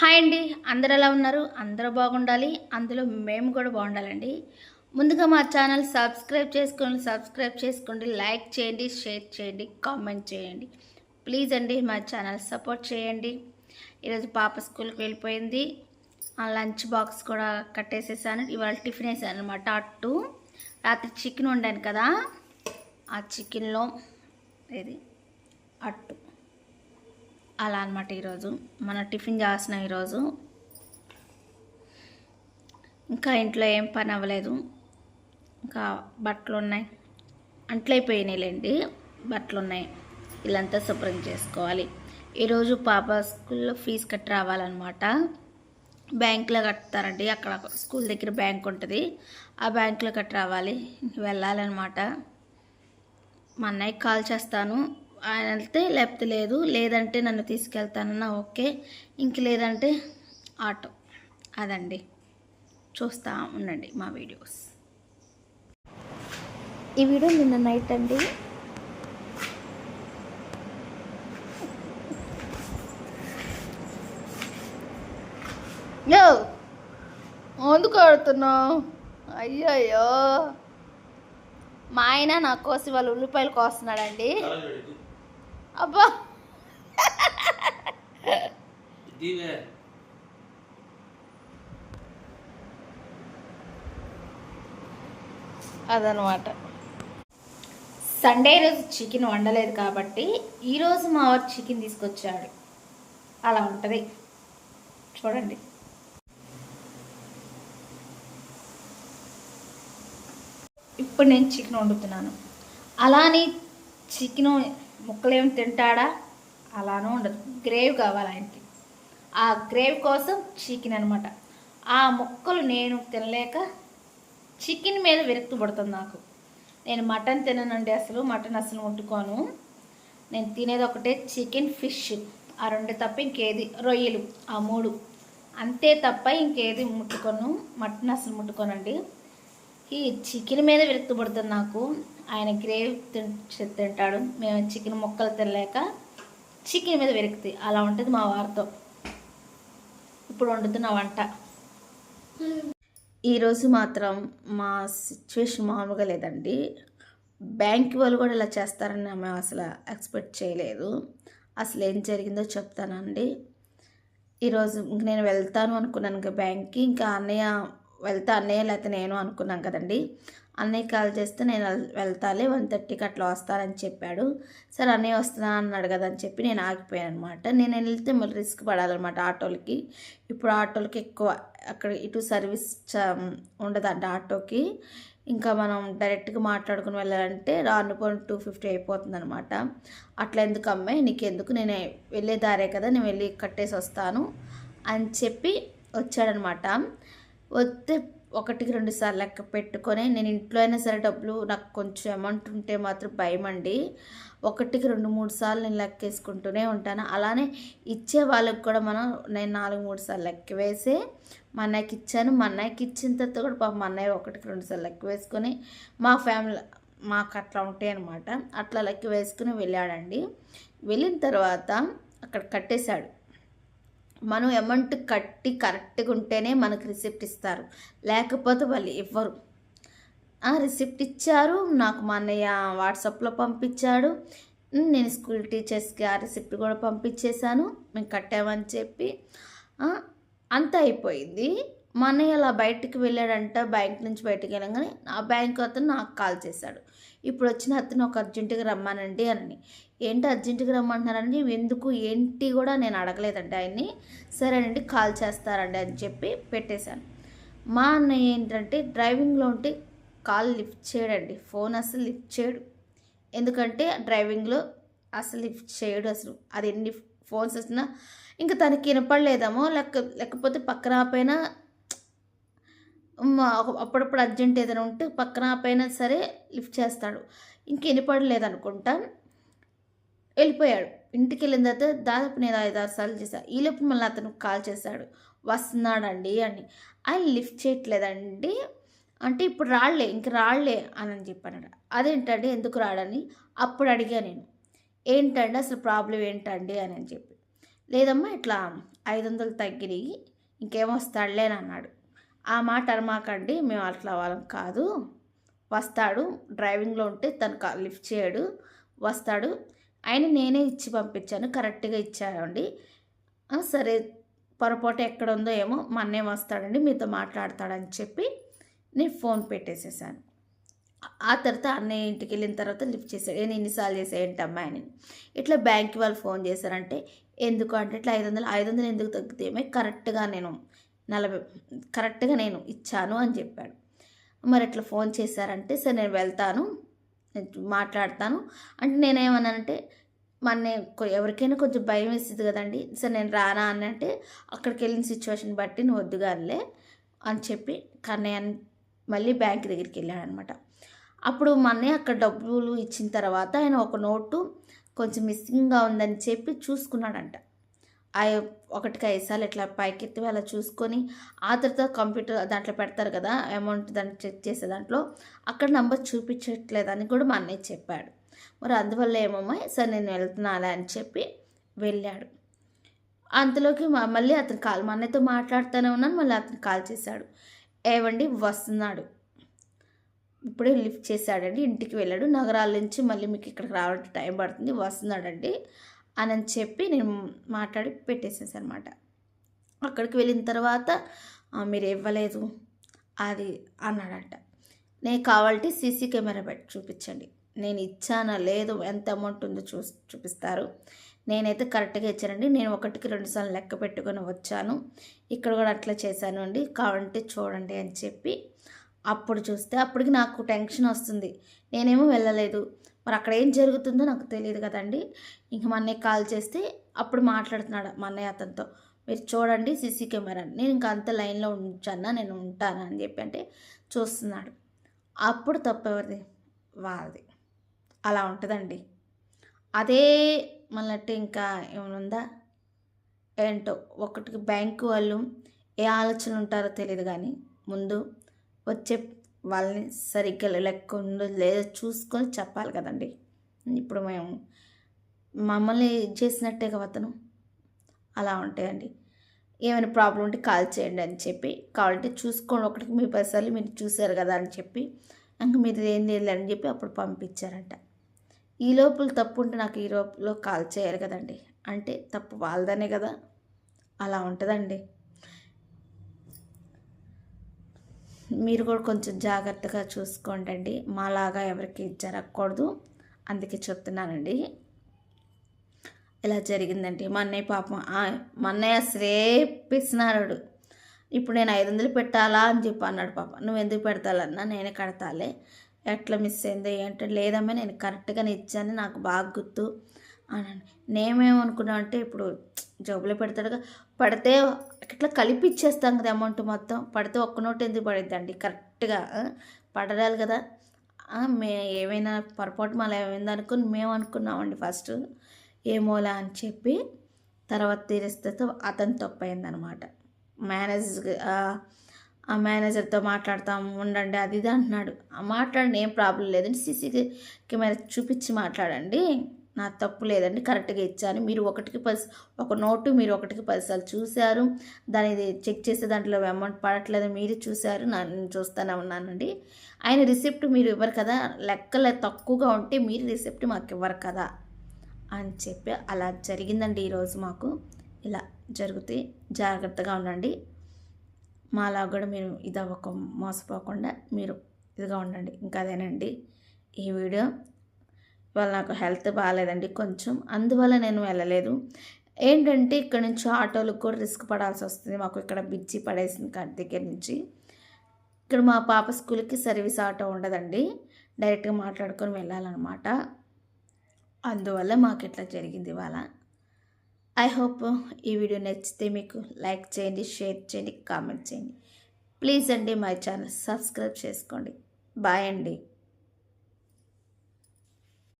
Hi అండి. అందరు ఎలా ఉన్నారు? అందరూ బాగుండాలి. అందులో మేము కూడా బాగుండాలండి. ముందుగా మా ఛానల్ సబ్స్క్రైబ్ చేసుకోండి సబ్స్క్రైబ్ చేసుకోండి. లైక్ చేయండి షేర్ చేయండి కామెంట్ చేయండి. ప్లీజ్ అండి మా ఛానల్ సపోర్ట్ చేయండి. ఈరోజు పాప స్కూల్కి వెళ్ళిపోయింది. లంచ్ బాక్స్ కూడా కట్టేసేసాను. ఇవాళ టిఫిన్ వేసాను అనమాట అట్టు రాత్రి చికెన్ వండాను కదా. ఆ చికెన్లో ఇది అట్టు. అలా అనమాట ఈరోజు. మన టిఫిన్ చేసిన ఈరోజు. ఇంకా ఇంట్లో ఏం పని అవ్వలేదు. ఇంకా బట్టలు ఉన్నాయి. అంట్లయిపోయినాయిలేండి బట్టలు ఉన్నాయి. ఇల్లంతా శుభ్రం చేసుకోవాలి. ఈరోజు పాప స్కూల్లో ఫీజు కట్టి రావాలన్నమాట. బ్యాంకులో కడతారండి. అక్కడ స్కూల్ దగ్గర బ్యాంక్ ఉంటుంది. ఆ బ్యాంకులో కట్టి రావాలి. వెళ్ళాలన్నమాట. మా అన్నయ్యకి కాల్ చేస్తాను. ఆయన వెళ్తే లేకపోతే లేదు. లేదంటే నన్ను తీసుకెళ్తానన్నా ఓకే. ఇంక లేదంటే ఆటో. అదండి. చూస్తూ ఉండండి మా వీడియోస్. ఈ వీడియో నిన్న నైట్ అండి. యో! ఎందుకు ఆడుతున్నావు? అయ్యయ్యో! మా ఆయన నా కోసి వాళ్ళు ఉల్లిపాయలు కోస్తున్నాడండి. అబ్బా. అదనమాట. సండే రోజు చికెన్ వండలేదు కాబట్టి ఈరోజు మా వారు చికెన్ తీసుకొచ్చాడు. అలా ఉంటుంది. చూడండి. ఇప్పుడు నేను చికెన్ వండుతున్నాను. అలానే చికెన్ ముక్కలేమి తింటాడా? అలానూ ఉండదు. గ్రేవ్ కావాలి ఆయనకి. ఆ గ్రేవ్ కోసం చికెన్ అనమాట ఆ ముక్కలు నేను తినలేక చికెన్ మీద విరక్తి పడుతుంది నాకు. నేను మటన్ తిననండి అసలు మటన్ అసలు ముట్టుకోను. నేను తినేది ఒకటే చికెన్ ఫిష్. ఆ రెండు తప్ప ఇంకేది. రొయ్యలు ఆ మూడు. అంతే తప్ప ఇంకేది ముట్టుకోను. మటన్ అసలు ముట్టుకోనండి. ఈ చికెన్ మీద విరక్తి పడుతుంది నాకు. ఆయన గ్రేవ్ తిన్- తింటాడు. మేము చికెన్ ముక్కలు తినలేక చికెన్ మీద విరక్తి అలా ఉంటుంది మా వారితో. ఇప్పుడు వండుతున్న వంట. ఈరోజు మాత్రం మా సిచ్యువేషన్ మామూలుగా లేదండి. బ్యాంక్ వాళ్ళు కూడా ఇలా చేస్తారని మేము అసలు ఎక్స్పెక్ట్ చేయలేదు. అసలు ఏం జరిగిందో చెప్తానండి. ఈరోజు ఇంక నేను వెళ్తాను అనుకున్నాను ఇంకా బ్యాంక్కి. ఇంకా అన్నయ్య వెళ్తా అన్నయ్య లేకపోతే నేను అనుకున్నాం కదండి. అన్నయ్య కాల్ చేస్తే నేను వెల్- వెళ్తాలే వన్ థర్టీకి అట్లా వస్తానని చెప్పాడు. సరే అన్నయ్య వస్తున్నా అన్నాడు కదా అని చెప్పి నేను ఆగిపోయాను అనమాట నేను వెళ్తే మళ్ళీ రిస్క్ పడాలన్నమాట ఆటోలకి. ఇప్పుడు ఆటోలకి ఎక్కువ అక్కడ ఇటు సర్వీస్ చ- ఉండదంట ఆటోకి. ఇంకా మనం డైరెక్ట్గా మాట్లాడుకుని వెళ్ళాలంటే రాను పాయింట్ టూ ఫిఫ్టీ అయిపోతుంది అనమాట అట్లా ఎందుకు అమ్మాయి నీకు ఎందుకు? నేను వెళ్ళే దారే కదా నేను వెళ్ళి కట్టేసి వస్తాను అని చెప్పి వచ్చాడనమాట వస్తే ఒకటికి రెండు సార్లు లెక్క పెట్టుకొని నేను ఇంట్లో అయినా సరే డబ్బులు నాకు కొంచెం అమౌంట్ ఉంటే మాత్రం భయం అండి. ఒకటికి రెండు మూడు సార్లు నేను లెక్క వేసుకుంటూనే ఉంటాను. అలానే ఇచ్చే వాళ్ళకి కూడా మనం నేను నాలుగు మూడు సార్లు లెక్క వేసి మా అన్నయ్యకి ఇచ్చాను. మా అన్నయ్యకి ఇచ్చిన తర్వాత కూడా పాప మా అన్నయ్య ఒకటికి రెండు సార్లు లెక్క వేసుకొని మా ఫ్యామిలీ మాకు అట్లా ఉంటాయి అనమాట అట్లా లెక్క వేసుకుని వెళ్ళాడండి. వెళ్ళిన తర్వాత అక్కడ కట్టేశాడు. మనం అమౌంట్ కట్టి కరెక్ట్గా ఉంటేనే మనకు రిసిప్ట్ ఇస్తారు. లేకపోతే వాళ్ళు ఇవ్వరు. ఆ రిసిప్ట్ ఇచ్చారు నాకు మా అన్నయ్య వాట్సాప్లో పంపించాడు. నేను స్కూల్ టీచర్స్కి ఆ రిసిప్ట్ కూడా పంపించేశాను మేము కట్టామని చెప్పి. అంత అయిపోయింది. మా అన్నయ్య అలా బయటికి వెళ్ళాడంట బ్యాంక్ నుంచి బయటికి వెళ్ళగానే ఆ బ్యాంక్ అతను నాకు కాల్ చేశాడు. ఇప్పుడు వచ్చిన అతను ఒక అర్జెంటుగా రమ్మానండి అని ఏంటి అర్జెంటుగా రమ్మంటున్నారండి? ఎందుకు? ఏంటి కూడా నేను అడగలేదండి ఆయన్ని. సరేనండి కాల్ చేస్తారండి అని చెప్పి పెట్టేశాను. మా అన్నయ్య ఏంటంటే డ్రైవింగ్లో ఉంటే కాల్ లిఫ్ట్ చేయడండి. ఫోన్ అసలు లిఫ్ట్ చేయడు. ఎందుకంటే డ్రైవింగ్లో అసలు లిఫ్ట్ చేయడు అసలు. అది ఎన్ని ఫోన్స్ వచ్చినా ఇంకా తనకి వినపడలేదేమో. లేక లేకపోతే పక్కన ఆపైనా అప్పుడప్పుడు అర్జెంట్ ఏదైనా ఉంటే పక్కన పైన సరే లిఫ్ట్ చేస్తాడు. ఇంక వినపడలేదు అనుకుంటా వెళ్ళిపోయాడు. ఇంటికి వెళ్ళిన తర్వాత దాదాపు నేను ఐదు ఆరు సార్లు చేశాను ఈలోపు మళ్ళీ అతను కాల్ చేశాడు. వస్తున్నాడండి అని. ఆయన లిఫ్ట్ చేయట్లేదండి. అంటే ఇప్పుడు రాళ్ళే ఇంక రాళ్ళే అని అని చెప్పాను అదేంటండి ఎందుకు రాడని? అప్పుడు అడిగా నేను. ఏంటండి అసలు ప్రాబ్లం ఏంటండి అని అని చెప్పి. లేదమ్మా ఇట్లా ఐదు వందలు తగ్గినాయి ఇంకేమొస్తాడులే అని అన్నాడు. ఆ మాట అనమాకండి మేము అట్లా వాళ్ళం కాదు. వస్తాడు డ్రైవింగ్లో ఉంటే తను లిఫ్ట్ చేయడు. వస్తాడు ఆయన నేనే ఇచ్చి పంపించాను కరెక్ట్గా ఇచ్చాడండి. సరే పొరపాటు ఎక్కడ ఉందో ఏమో మా అన్నయ్య వస్తాడండి మీతో మాట్లాడతాడని చెప్పి నేను ఫోన్ పెట్టేసేసాను. ఆ తర్వాత అన్నయ్య ఇంటికి వెళ్ళిన తర్వాత లిఫ్ట్ చేశాడు. నేను ఇన్నిసార్లు చేసేయంటమ్మా ఏంటి అమ్మాయిని ఇట్లా బ్యాంక్ వాళ్ళు ఫోన్ చేశారంటే ఎందుకు? అంటే ఇట్లా ఐదు వందలు ఐదు వందలు ఎందుకు తగ్గుతాయేమో కరెక్ట్గా నేను నలభై కరెక్ట్గా నేను ఇచ్చాను అని చెప్పాడు. మరి ఇట్లా ఫోన్ చేశారంటే సరే నేను వెళ్తాను మాట్లాడతాను. అంటే నేనేమన్నానంటే మన ఎవరికైనా కొంచెం భయం వేస్తుంది కదండి. సరే నేను రానా అని అంటే అక్కడికి వెళ్ళిన సిచ్యువేషన్ బట్టి నువ్వు వద్దుగానిలే అని చెప్పి కన్నయ్య మళ్ళీ బ్యాంక్ దగ్గరికి వెళ్ళాడు అనమాట అప్పుడు మా అన్నయ్య అక్కడ డబ్బులు ఇచ్చిన తర్వాత ఆయన ఒక నోటు కొంచెం మిస్సింగ్గా ఉందని చెప్పి చూసుకున్నాడంట. ఆ ఒకటికి ఐదు సార్లు ఇట్లా పైకెత్తి అలా చూసుకొని ఆ తర్వాత కంప్యూటర్ దాంట్లో పెడతారు కదా అమౌంట్ దాన్ని చెక్ చేసే దాంట్లో అక్కడ నంబర్ చూపించట్లేదని కూడా మా అన్నయ్య చెప్పాడు. మరి అందువల్ల ఏమమ్మా సరే నేను వెళ్తున్నాలే అని చెప్పి వెళ్ళాడు. అంతలోకి మళ్ళీ అతను కాల్ మా అన్నయ్యతో మాట్లాడుతూనే ఉన్నాను మళ్ళీ అతను కాల్ చేశాడు. ఏవండి వస్తున్నాడు. ఇప్పుడే లిఫ్ట్ చేశాడండి ఇంటికి వెళ్ళాడు. నగరాల నుంచి మళ్ళీ మీకు ఇక్కడికి రావడానికి టైం పడుతుంది వస్తున్నాడండి. అని అని చెప్పి నేను మాట్లాడి పెట్టేసేసాను అనమాట అక్కడికి వెళ్ళిన తర్వాత మీరు ఇవ్వలేదు అది అన్నాడంట. నేను కావాలంటే సీసీ కెమెరా పెట్టి చూపించండి. నేను ఇచ్చానా లేదు ఎంత అమౌంట్ ఉందో చూ చూపిస్తారు. నేనైతే కరెక్ట్గా ఇచ్చానండి. నేను ఒకటికి రెండు సార్లు లెక్క పెట్టుకొని వచ్చాను. ఇక్కడ కూడా అట్లా చేశాను అండి. కావాలంటే చూడండి అని చెప్పి అప్పుడు చూస్తే అప్పటికి నాకు టెన్షన్ వస్తుంది. నేనేమో వెళ్ళలేదు. మరి అక్కడ ఏం జరుగుతుందో నాకు తెలియదు కదండి. ఇంక మా అన్నయ్య కాల్ చేస్తే అప్పుడు మాట్లాడుతున్నాడు మా అన్నయ్య అతనితో. మీరు చూడండి సీసీ కెమెరా. నేను ఇంకా అంత లైన్లో ఉంచానా నేను ఉంటాను అని చెప్పి అంటే చూస్తున్నాడు. అప్పుడు తప్పెవరిది వాళ్ళది. అలా ఉంటుందండి. అదే మళ్ళీ ఇంకా ఏమైనా ఉందా? ఏంటో ఒకటికి బ్యాంకు వాళ్ళు ఏ ఆలోచనలు ఉంటారో తెలియదు కానీ ముందు వచ్చే వాళ్ళని సరిగ్గా లెక్క ఉందో లేదో చూసుకొని చెప్పాలి కదండి. ఇప్పుడు మేము మమ్మల్ని చేసినట్టే కదా అతను. అలా ఉంటాయండి. ఏమైనా ప్రాబ్లం ఉంటే కాల్ చేయండి అని చెప్పి కావాలంటే చూసుకోండి ఒకటికి మీ పైసలు మీరు చూశారు కదా అని చెప్పి ఇంక మీరు ఏం లేదు చెప్పి అప్పుడు పంపించారంట. ఈ లోపల తప్పు ఉంటే నాకు ఈ లోపల కాల్ చేయాలి కదండి. అంటే తప్పు వాళ్ళదనే కదా. అలా ఉంటుందండి. మీరు కూడా కొంచెం జాగ్రత్తగా చూసుకోండి మాలాగా ఎవరికి జరగకూడదు. అందుకే చెప్తున్నానండి. ఇలా జరిగిందండి. మా అన్నయ్య పాపం మా అన్నయ్య శ్రేపిస్తున్నాడు. ఇప్పుడు నేను ఐదు వందలు పెట్టాలా అని చెప్పి అన్నాడు పాప. నువ్వు ఎందుకు పెడతాలన్నా నేనే కడతాలే. ఎట్లా మిస్ అయింది ఏంటో లేదమ్మా నేను కరెక్ట్గానే ఇచ్చాను. నాకు బాగా గుర్తు. అని నేనేమనుకున్నా అంటే ఇప్పుడు జబ్బులో పెడతాడుగా పడితే ఇట్లా కలిపి ఇచ్చేస్తాం కదా అమౌంట్ మొత్తం పడితే ఒక్క నోట్ ఎందుకు పడిద్దండి? కరెక్ట్గా పడరాలి కదా? మే ఏమైనా పొరపాటు మళ్ళీ ఏమైంది అనుకుని మేము అనుకున్నామండి ఫస్ట్. ఏమోలా అని చెప్పి తర్వాత తీరిస్తే అతను తప్పు అయిందనమాట మేనేజర్ ఆ మేనేజర్తో మాట్లాడతాం ఉండండి అది ఇది అంటున్నాడు. మాట్లాడండి ఏం ప్రాబ్లం లేదండి. సీసీ కెమెరా చూపించి మాట్లాడండి. నా తప్పు లేదండి కరెక్ట్గా ఇచ్చాను. మీరు ఒకటికి పది ఒక నోటు మీరు ఒకటికి పదిసార్లు చూశారు. దాని చెక్ చేసే దాంట్లో అమౌంట్ పడట్లేదు మీరు చూశారు. నన్ను నేను చూస్తూనే ఉన్నానండి. ఆయన రిసిప్ట్ మీరు ఇవ్వరు కదా లెక్కలు తక్కువగా ఉంటే మీరు రిసిప్ట్ మాకు ఇవ్వరు కదా అని చెప్పి అలా జరిగిందండి ఈరోజు మాకు. ఇలా జరిగితే జాగ్రత్తగా ఉండండి. మాలా కూడా మీరు ఇది అవ్వక మోసపోకుండా మీరు ఇదిగా ఉండండి. ఇంకా అదేనండి. ఈ వీడియో ఇవాళ నాకు హెల్త్ బాగాలేదండి కొంచెం. అందువల్ల నేను వెళ్ళలేదు. ఏంటంటే ఇక్కడ నుంచి ఆటోలకు కూడా రిస్క్ పడాల్సి వస్తుంది. మాకు ఇక్కడ బిచ్చి పడేసింది కాడి దగ్గర నుంచి. ఇక్కడ మా పాప స్కూల్కి సర్వీస్ ఆటో ఉండదండి. డైరెక్ట్గా మాట్లాడుకొని వెళ్ళాలన్నమాట. అందువల్ల మాకు ఇట్లా జరిగింది ఇవాళ. ఐ హోప్ ఈ వీడియో నచ్చితే మీకు లైక్ చేయండి షేర్ చేయండి కామెంట్ చేయండి. ప్లీజ్ అండి మై ఛానల్ సబ్స్క్రైబ్ చేసుకోండి. బాయ్ అండి.